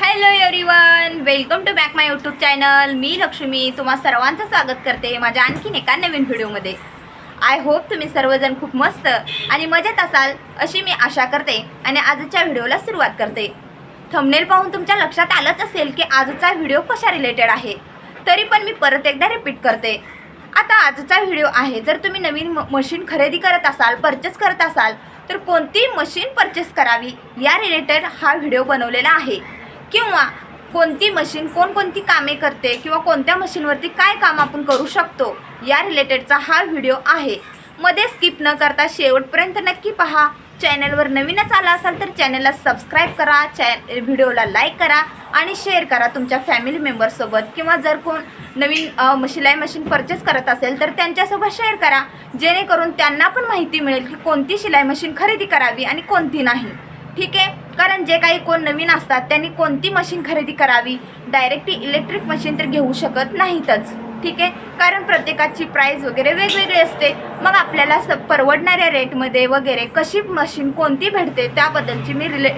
Hello everyone welcome to back my YouTube channel मी लक्ष्मी तुम्हा सर्वांचं स्वागत करते माझ्या आणखीन एका नवीन व्हिडिओमध्ये. आय होप तुम्ही सर्वजण खूप मस्त आणि मजेत असाल अशी मी आशा करते आणि आजच्या व्हिडिओला सुरुवात करते. थंबनेल पाहून तुमच्या लक्षात आलंच असेल की आजचा व्हिडिओ कशा रिलेटेड आहे. तरी पण मी परत एकदा रिपीट करते. आता आजचा व्हिडिओ आहे जर तुम्ही नवीन म- मशीन खरेदी करत असाल परचेस करत असाल तर कोणती मशीन परचेस करावी या रिलेटेड हा व्हिडिओ बनवलेला आहे. किंवा कोणती मशीन कोणकोणती कामे करते किंवा कोणत्या मशीनवरती काय काम आपण करू शकतो या रिलेटेडचा हा व्हिडिओ आहे. मध्ये स्किप न करता शेवटपर्यंत नक्की पहा. चॅनलवर नवीनच आला असाल तर चॅनलला सबस्क्राईब करा चॅ व्हिडिओला लाईक करा आणि शेअर करा तुमच्या फॅमिली मेंबरसोबत किंवा जर कोण नवीन शिलाई मशीन परचेस करत असेल तर त्यांच्यासोबत शेअर करा. जेणेकरून त्यांना पण माहिती मिळेल की कोणती शिलाई मशीन खरेदी करावी आणि कोणती नाही. ठीक आहे? कारण जे काही कोण नवीन असतात त्यांनी कोणती मशीन खरेदी करावी? डायरेक्टली इलेक्ट्रिक मशीन तर घेऊ शकत नाहीतच. ठीक आहे? कारण प्रत्येकाची प्राईस वगैरे वेगवेगळी असते. मग आपल्याला स परवडणाऱ्या रेटमध्ये वगैरे कशी मशीन कोणती भेटते त्याबद्दलची मी रिले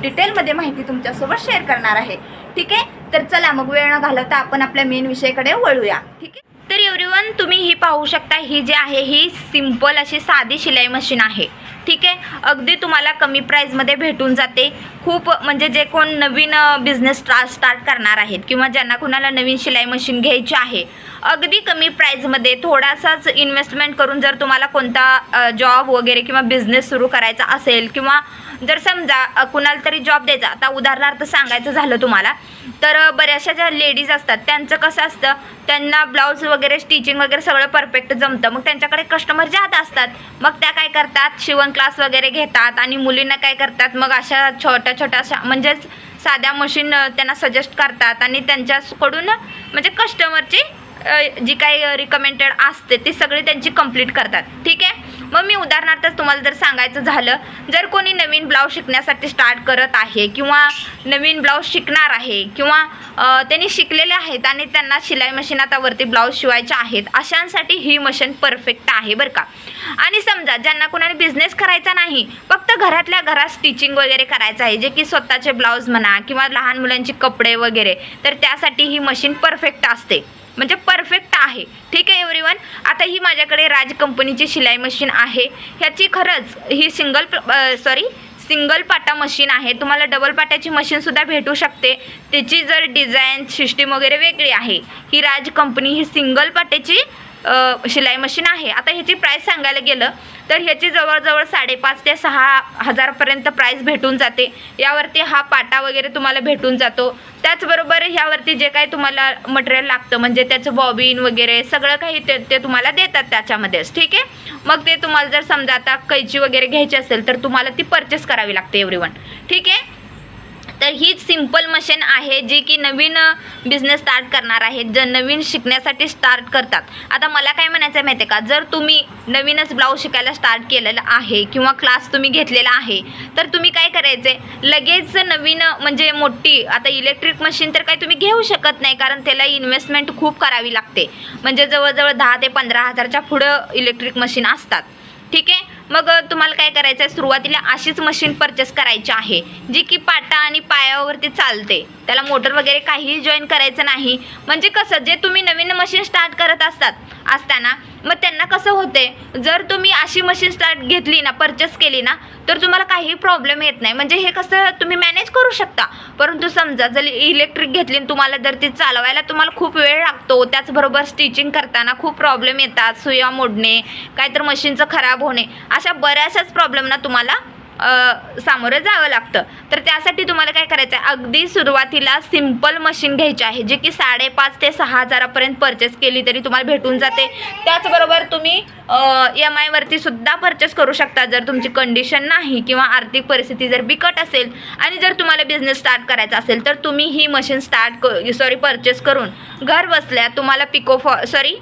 डिटेलमध्ये माहिती तुमच्यासोबत शेअर करणार आहे. ठीक आहे? तर चला मग वेळ न घालवता आपण आपल्या मेन विषयाकडे वळूया. ठीक आहे? तर एव्हरीवन तुम्ही ही पाहू शकता ही जी आहे ही सिंपल अशी साधी शिलाई मशीन आहे. ठीक आहे? अगदी तुम्हाला कमी प्राईजमध्ये भेटून जाते. खूप म्हणजे जे कोण नवीन बिझनेस स्टा स्टार्ट करणार आहेत किंवा ज्यांना कुणाला नवीन शिलाई मशीन घ्यायची आहे अगदी कमी प्राईजमध्ये थोडासाच इन्व्हेस्टमेंट करून जर तुम्हाला कोणता जॉब वगैरे किंवा बिझनेस सुरू करायचा असेल किंवा जर समजा कुणाला तरी जॉब द्यायचा आता उदाहरणार्थ सांगायचं झालं तुम्हाला तर बऱ्याचशा ज्या लेडीज असतात त्यांचं कसं असतं त्यांना ब्लाऊज वगैरे स्टिचिंग वगैरे सगळं परफेक्ट जमतं. मग त्यांच्याकडे कस्टमर जात असतात मग त्या काय करतात? शिवण क्लास वगैरे घेतात आणि मुलींना काय करतात? मग अशा छोट्या छोट्या अशा म्हणजेच साध्या मशीन त्यांना सजेस्ट करतात आणि त्यांच्याकडून म्हणजे कस्टमरची जी काही रिकमेंडेड असते ती सगळी त्यांची कंप्लीट करतात. ठीक आहे? मग मी उदाहरणार्थच तुम्हाला जर सांगायचं झालं जर कोणी नवीन ब्लाऊज शिकण्यासाठी स्टार्ट करत आहे किंवा नवीन ब्लाऊज शिकणार आहे किंवा त्यांनी शिकलेले आहेत आणि त्यांना शिलाई मशीन आता वरती ब्लाऊज शिवायचे आहेत अशांसाठी ही मशीन परफेक्ट आहे बरं का? आणि समजा ज्यांना कोणाने बिझनेस करायचा नाही फक्त घरातल्या घरात स्टिचिंग वगैरे करायचं आहे जे की स्वतःचे ब्लाऊज म्हणा किंवा लहान मुलांचे कपडे वगैरे तर त्यासाठी ही मशीन परफेक्ट असते. म्हणजे परफेक्ट आहे. ठीक आहे एव्हरीवन आता ही माझ्याकडे राज कंपनीची शिलाई मशीन आहे. ह्याची खरंच ही सिंगल सॉरी सिंगल पाटा मशीन आहे. तुम्हाला डबल पाट्याची मशीनसुद्धा भेटू शकते. त्याची जर डिझाईन सिस्टीम वगैरे वेगळी आहे ही राज कंपनी ही सिंगल पाट्याची शिलाई मशीन आहे. आता ह्याची प्राईस सांगायला गेलं तर ह्याची जवळजवळ साडेपाच ते सहा हजारपर्यंत प्राईस भेटून जाते. यावरती हा पाटा वगैरे तुम्हाला भेटून जातो. त्याचबरोबर ह्यावरती जे काही तुम्हाला मटेरियल लागतं म्हणजे त्याचं बॉबिन वगैरे सगळं काही ते ते तुम्हाला देतात त्याच्यामध्येच. ठीक आहे? मग ते तुम्हाला जर समजा आता कैची वगैरे घ्यायची असेल तर तुम्हाला ती परचेस करावी लागते एव्हरीवन ठीक आहे? तर हीच सिंपल मशीन आहे जी की नवीन बिझनेस स्टार्ट करणार आहेत जर नवीन शिकण्यासाठी स्टार्ट करतात. आता मला काय म्हणायचं आहे माहिती आहे का? जर तुम्ही नवीनच ब्लाऊज शिकायला स्टार्ट केलेलं आहे किंवा क्लास तुम्ही घेतलेला आहे तर तुम्ही काय करायचे लगेच नवीन म्हणजे मोठी आता इलेक्ट्रिक मशीन तर काही तुम्ही घेऊ शकत नाही कारण त्याला इन्व्हेस्टमेंट खूप करावी लागते. म्हणजे जवळजवळ दहा ते पंधरा हजारच्या पुढं इलेक्ट्रिक मशीन असतात. ठीक आहे? मग तुम्हाला काय करायचं आहे सुरुवातीला अशीच मशीन परचेस करायची आहे जी की पाटा आणि पायावरती चालते. त्याला मोटर वगैरे काहीही जॉईन करायचं नाही. म्हणजे कसं जे तुम्ही नवीन मशीन स्टार्ट करत असतात असताना मग त्यांना कसं होते जर तुम्ही अशी मशीन स्टार्ट घेतली ना परचेस केली ना तर तुम्हाला काही प्रॉब्लेम येत नाही. म्हणजे हे कसं तुम्ही मॅनेज करू शकता. परंतु समजा जर इलेक्ट्रिक घेतली आणि तुम्हाला जर ती चालवायला तुम्हाला खूप वेळ लागतो त्याचबरोबर स्टिचिंग करताना खूप प्रॉब्लेम येतात सुया मोडणे काहीतर मशीनचं खराब होणे अशा बऱ्याचशाच प्रॉब्लेमना तुम्हाला सामोरं जावं लागतं. तर त्यासाठी तुम्हाला काय करायचं आहे अगदी सुरुवातीला सिंपल मशीन घ्यायची आहे जे की साडेपाच ते सहा हजारापर्यंत परचेस केली तरी तुम्हाला भेटून जाते. त्याचबरोबर तुम्ही एम आयवरती सुद्धा परचेस करू शकता. जर तुमची कंडिशन नाही किंवा आर्थिक परिस्थिती जर बिकट असेल आणि जर तुम्हाला बिझनेस स्टार्ट करायचा असेल तर तुम्ही ही मशीन स्टार्ट सॉरी परचेस करून घर बसल्या तुम्हाला पिको फॉ सॉरी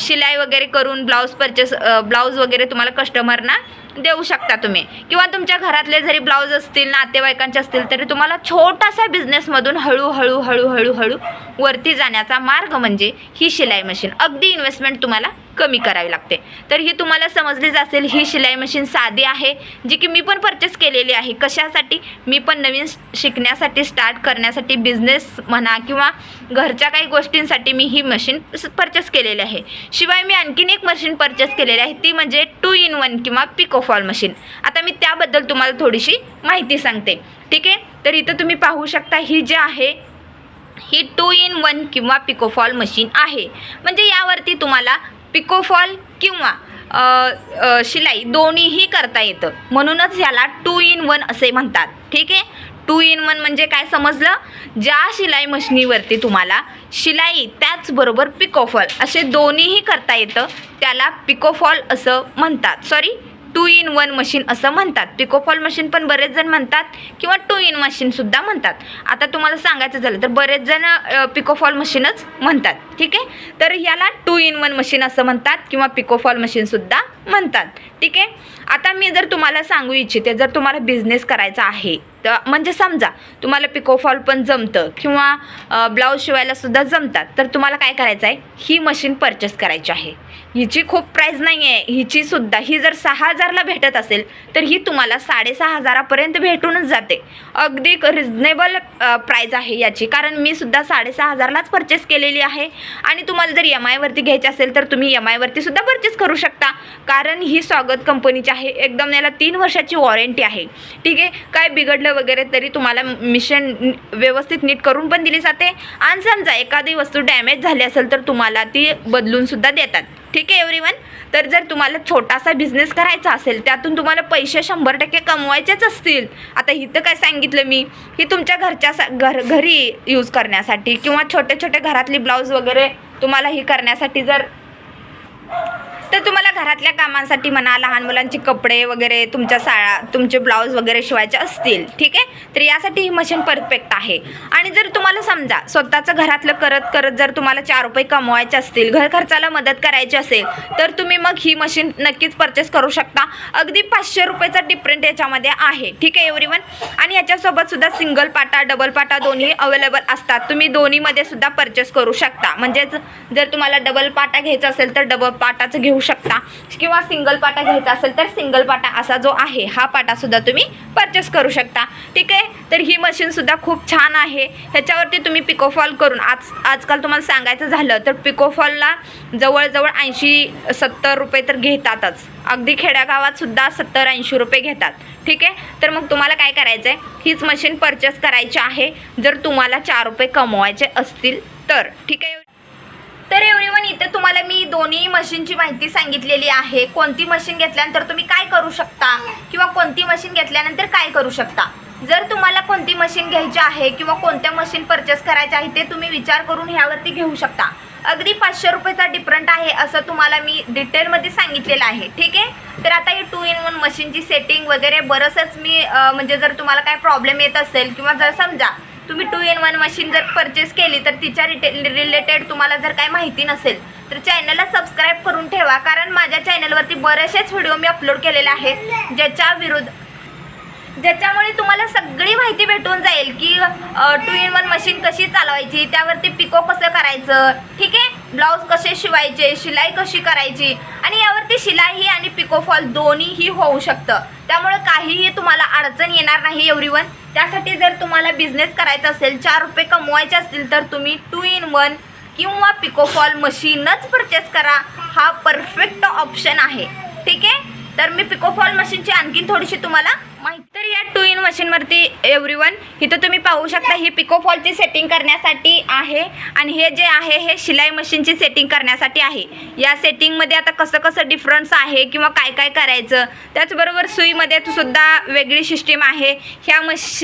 शिलाई वगैरे करून ब्लाऊज परचेस ब्लाऊज वगैरे तुम्हाला कस्टमरना देऊ शकता तुम्ही. किंवा तुमच्या घरातले जरी ब्लाऊज असतील नातेवाईकांचे असतील तरी तुम्हाला छोटासा बिझनेसमधून हळूहळू हळूहळू हळू वरती जाण्याचा मार्ग म्हणजे ही शिलाई मशीन. अगदी इन्व्हेस्टमेंट तुम्हाला कमी करावी लागते. तर ही तुम्हाला समजलीच असेल ही शिलाई मशीन साधी आहे जी की मी पण परचेस केलेली आहे. कशासाठी? मी पण नवीन शिकण्यासाठी स्टार्ट करण्यासाठी बिझनेस म्हणा किंवा घरच्या काही गोष्टींसाठी मी ही मशीन परचेस केलेली आहे. शिवाय मी आणखीन एक मशीन परचेस केलेली आहे ती म्हणजे टू इन वन किंवा पिकोफॉल मशीन आता मी त्याबद्दल तुम्हाला थोडीशी माहिती सांगते. ठीक आहे? तर इथं तुम्ही पाहू शकता ही जी आहे ही टू इन वन किंवा पिकोफॉल मशीन आहे. म्हणजे यावरती तुम्हाला पिकोफॉल किंवा शिलाई दोन्हीही करता येतं. म्हणूनच ह्याला टू इन वन असे म्हणतात. ठीक आहे? टू इन वन म्हणजे काय समजलं? ज्या शिलाई मशिनीवरती तुम्हाला शिलाई त्याचबरोबर पिकोफॉल असे दोन्हीही करता येतं. त्याला पिकोफॉल असं म्हणतात. Sorry two in one machine असं म्हणतात. पिकोफॉल मशीन पण बरेच जण म्हणतात किंवा टू इन मशीनसुद्धा म्हणतात. आता तुम्हाला सांगायचं झालं तर बरेच जण पिकोफॉल मशीनच म्हणतात. ठीक आहे? तर याला टू इन वन मशीन असं म्हणतात किंवा पिकोफॉल मशीनसुद्धा म्हणतात. ठीक आहे? आता मी जर तुम्हाला सांगू इच्छिते जर तुम्हाला बिझनेस करायचा आहे तर म्हणजे समजा तुम्हाला पिकोफॉल पण जमतं किंवा ब्लाऊज शिवायला सुद्धा जमतात तर तुम्हाला काय करायचं आहे? ही मशीन परचेस करायची आहे. हिची खूप प्राईज नाही आहे हिची सुद्धा ही जर सहा हजारला भेटत असेल तर ही तुम्हाला साडेसहा हजारापर्यंत भेटूनच जाते. अगदी रिजनेबल प्राईज आहे याची. कारण मी सुद्धा साडेसहा हजारलाच परचेस केलेली आहे. आणि तुम्हाला जर एम आयवरती घ्यायची असेल तर तुम्ही एम आयवरती सुद्धा परचेस करू शकता. कारण ही स्वागत कंपनीची आहे. एकदम याला तीन वर्षाची वॉरंटी आहे. ठीक आहे? काय बिघडलं वगैरे तरी तुम्हाला मिशन व्यवस्थित नीट करून पण दिली जाते. आणि समजा एखादी वस्तू डॅमेज झाली असेल तर तुम्हाला ती बदलून सुद्धा देतात. ठीक आहे एव्हरीवन तर जर तुम्हाला छोटासा बिझनेस करायचा असेल त्यातून तुम्हाला पैसे शंभर टक्के कमवायचेच असतील. आता इथं काय सांगितलं मी ही तुमच्या घरच्या सा घर घरी यूज करण्यासाठी किंवा छोटे छोटे घरातली ब्लाऊज वगैरे तुम्हाला ही करण्यासाठी जर तर तुम्हाला घरातल्या कामांसाठी म्हणा लहान मुलांचे कपडे वगैरे तुमच्या साळा तुमचे ब्लाऊज वगैरे शिवायचे असतील ठीक आहे? तर यासाठी ही मशीन परफेक्ट आहे. आणि जर तुम्हाला समजा स्वतःचं घरातलं करत करत जर तुम्हाला चार रुपये कमवायचे असतील घर खर्चाला मदत करायची असेल तर तुम्ही मग ही मशीन नक्कीच परचेस करू शकता. अगदी पाचशे रुपयेचा डिफरंट याच्यामध्ये आहे ठीक आहे एव्हरीवन आणि याच्यासोबत सुद्धा सिंगल पाटा डबल पाटा दोन्ही अवेलेबल असतात. तुम्ही दोन्हीमध्ये सुद्धा परचेस करू शकता. म्हणजेच जर तुम्हाला डबल पाटा घ्यायचा असेल तर डबल पाटाचं घेऊ शकता. किंवा सिंगल पाटा घ्यायचा असेल तर सिंगल पाटा असा जो आहे हा पाटासुद्धा तुम्ही परचेस करू शकता. ठीक आहे? तर ही मशीनसुद्धा खूप छान आहे. ह्याच्यावरती तुम्ही पिकोफॉल करून आज आजकाल तुम्हाला सांगायचं झालं तर पिकोफॉलला जवळजवळ ऐंशी सत्तर रुपये तर घेतातच. अगदी खेड्यागावात सुद्धा सत्तर ऐंशी रुपये घेतात. ठीक आहे? तर मग तुम्हाला काय करायचं आहे हीच मशीन परचेस करायची आहे. जर तुम्हाला चार रुपये कमवायचे असतील तर. ठीक आहे? तर एव्हरीवन इथे तुम्हाला मी दोन्ही मशीनची माहिती सांगितलेली आहे. कोणती मशीन घेतल्यानंतर तुम्ही काय करू शकता? किंवा कोणती मशीन घेतल्यानंतर काय करू शकता? जर तुम्हाला कोणती मशीन घ्यायची आहे किंवा कोणत्या मशीन परचेस करायचे आहे ते तुम्ही विचार करून ह्यावरती घेऊ शकता. अगदी पाचशे रुपयेचा डिफरंट आहे असं तुम्हाला मी डिटेलमध्ये सांगितलेलं आहे. ठीक आहे? तर आता ही टू इन वन मशीनची सेटिंग वगैरे बरंचच मी म्हणजे जर तुम्हाला काय प्रॉब्लेम येत असेल किंवा जर समजा तुम्ही टू इन वन मशीन जर परचेस केली तर तिच्या रिटे रिलेटेड तुम्हाला जर काही माहिती नसेल तर चॅनलला सबस्क्राईब करून ठेवा. कारण माझ्या चॅनलवरती बरेचसेच व्हिडिओ मी अपलोड केलेले आहेत ज्याच्या विरुद्ध ज्याच्यामुळे तुम्हाला सगळी माहिती भेटून जाईल की टू इन वन मशीन कशी चालवायची त्यावरती पिको कसं करायचं. ठीक आहे? ब्लाऊज कसे शिवायचे शिलाई कशी करायची आणि यावरती शिलाई आणि पिकोफॉल दोन्हीही होऊ शकतं. त्यामुळे काहीही तुम्हाला अडचण येणार नाही एव्हरीवन त्यासाठी जर तुम्हाला बिझनेस करायचा असेल चार रुपये कमवायचे असतील तर तुम्ही टू इन वन किंवा पिकोफॉल मशीनच परचेस करा. हा परफेक्ट ऑप्शन आहे. ठीक आहे? तर मी पिकोफॉल मशीनची आणखीन थोडीशी तुम्हाला माहिती या टू इन मशीनवरती एव्हरीवन इथं तुम्ही पाहू शकता ही पिकोफॉलची सेटिंग करण्यासाठी आहे. आणि हे जे आहे हे शिलाई मशीनची सेटिंग करण्यासाठी आहे. या सेटिंगमध्ये आता कसं कसं डिफरन्स आहे किंवा काय काय करायचं त्याचबरोबर सुईमध्ये सुद्धा वेगळी सिस्टीम आहे. ह्या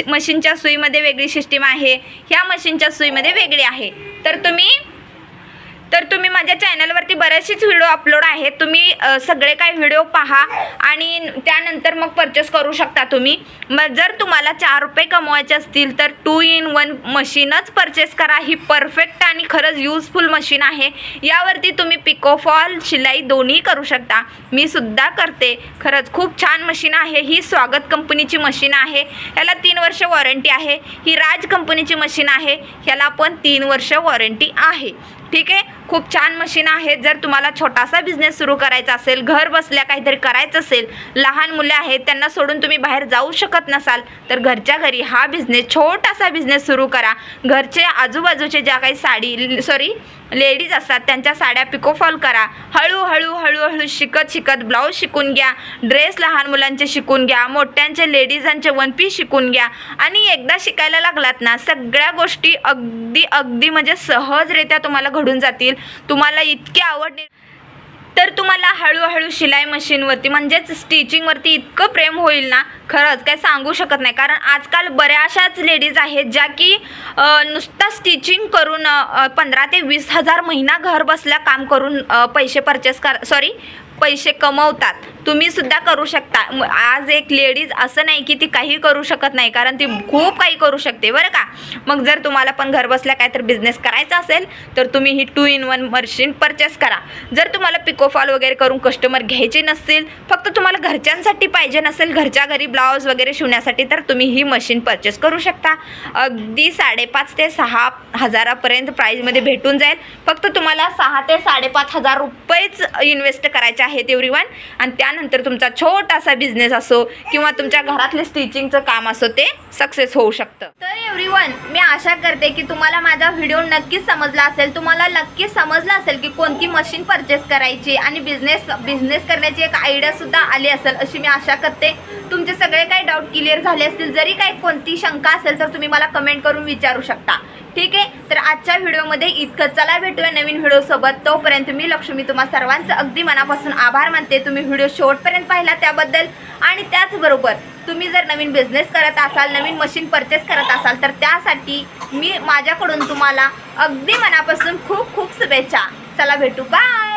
मशीनच्या सुईमध्ये वेगळी सिस्टीम आहे. ह्या मशीनच्या सुईमध्ये वेगळी आहे. तर तुम्ही तर तुम्ही माझ्या चॅनलवरती बरेचसेच व्हिडिओ अपलोड आहेत. तुम्ही सगळे काही व्हिडिओ पहा आणि त्यानंतर मग परचेस करू शकता तुम्ही. मग जर तुम्हाला चार रुपये कमवायचे असतील तर टू इन वन मशीनच परचेस करा. ही परफेक्ट आणि खरंच यूजफुल मशीन आहे. यावरती तुम्ही पिकोफॉल शिलाई दोन्ही करू शकता. मी सुद्धा करते. खरंच खूप छान मशीन आहे. ही स्वागत कंपनीची मशीन आहे. याला तीन वर्ष वॉरंटी आहे. ही राज कंपनीची मशीन आहे. ह्याला पण तीन वर्ष वॉरंटी आहे. ठीक आहे? खूप छान मशीन आहेत. जर तुम्हाला छोटासा बिझनेस सुरू करायचा असेल घर बसल्या काहीतरी करायचं असेल लहान मुले आहेत त्यांना सोडून तुम्ही बाहेर जाऊ शकत नसाल तर घरच्या घरी हा बिझनेस छोटासा बिझनेस सुरू करा. घरचे आजूबाजूचे ज्या काही साडी सॉरी लेडीज असतात त्यांच्या साड्या पिकोफॉल करा. हळूहळू हळूहळू शिकत शिकत ब्लाऊज शिकून घ्या ड्रेस लहान मुलांचे शिकून घ्या मोठ्यांचे लेडीजांचे वन पीस शिकून घ्या. आणि एकदा शिकायला लागलात ना सगळ्या गोष्टी अगदी अगदी म्हणजे सहजरित्या तुम्हाला घडून जातील. तुम्हाला इतकी आवड तर तुम्हाला हळूहळू शिलाई मशीनवरती म्हणजेच स्टिचिंगवरती इतकं प्रेम होईल ना? खरंच काय सांगू शकत नाही. कारण आजकाल बऱ्याचशाच लेडीज आहेत ज्या की नुसतं नुसता स्टिचिंग करून पंधरा ते वीस हजार महिना घर बसल्या काम करून पैसे परचेस कर सॉरी पैसे कमवतात. तुम्ही सुद्धा करू शकता. म- आज एक लेडीज असं नाही की ती काही करू शकत नाही कारण ती खूप काही करू शकते बरं का? मग जर तुम्हाला पण घर बसल्या काहीतरी बिझनेस करायचा असेल तर तुम्ही ही two in one machine purchase करा. जर तुम्हाला पिकोफॉल वगैरे करून कस्टमर घ्यायचे नसतील फक्त तुम्हाला घरच्यांसाठी पाहिजे नसेल घरच्या घरी ब्लाऊज वगैरे शिवण्यासाठी तर तुम्ही ही मशीन परचेस करू शकता. अगदी साडेपाच ते सहा हजारापर्यंत प्राईजमध्ये भेटून जाईल. फक्त तुम्हाला सहा ते साडेपाच हजार रुपयेच इन्व्हेस्ट करायचे आहेत एव्हरी वन आणि त्या त्यानंतर तुमचा छोटासा बिझनेस असो किंवा तुमच्या घरातले स्टिचिंगचं काम असो ते सक्सेस होऊ शकतं. तर एव्हरीवन मी आशा करते की तुम्हाला माझा व्हिडिओ नक्कीच समजला असेल. तुम्हाला नक्कीच समजला असेल की कोणती मशीन परचेस करायची आणि बिझनेस बिझनेस करण्याची एक आयडिया सुद्धा आली असेल अशी मी आशा करते. तुमचे सगळे काही डाऊट क्लिअर झाले असतील जरी काही कोणती शंका असेल तर तुम्ही मला कमेंट करून विचारू शकता. ठीक आहे? तर आजच्या व्हिडिओमध्ये इतकं. चला भेटूया नवीन व्हिडिओसोबत तोपर्यंत मी लक्ष्मी तुम्हा सर्वांचं अगदी मनापासून आभार मानते. तुम्ही व्हिडिओ शेवटपर्यंत पाहिला त्याबद्दल. आणि त्याचबरोबर तुम्ही जर नवीन बिझनेस करत असाल नवीन मशीन परचेस करत असाल तर त्यासाठी मी माझ्याकडून तुम्हाला अगदी मनापासून खूप खूप शुभेच्छा. चला भेटू. बाय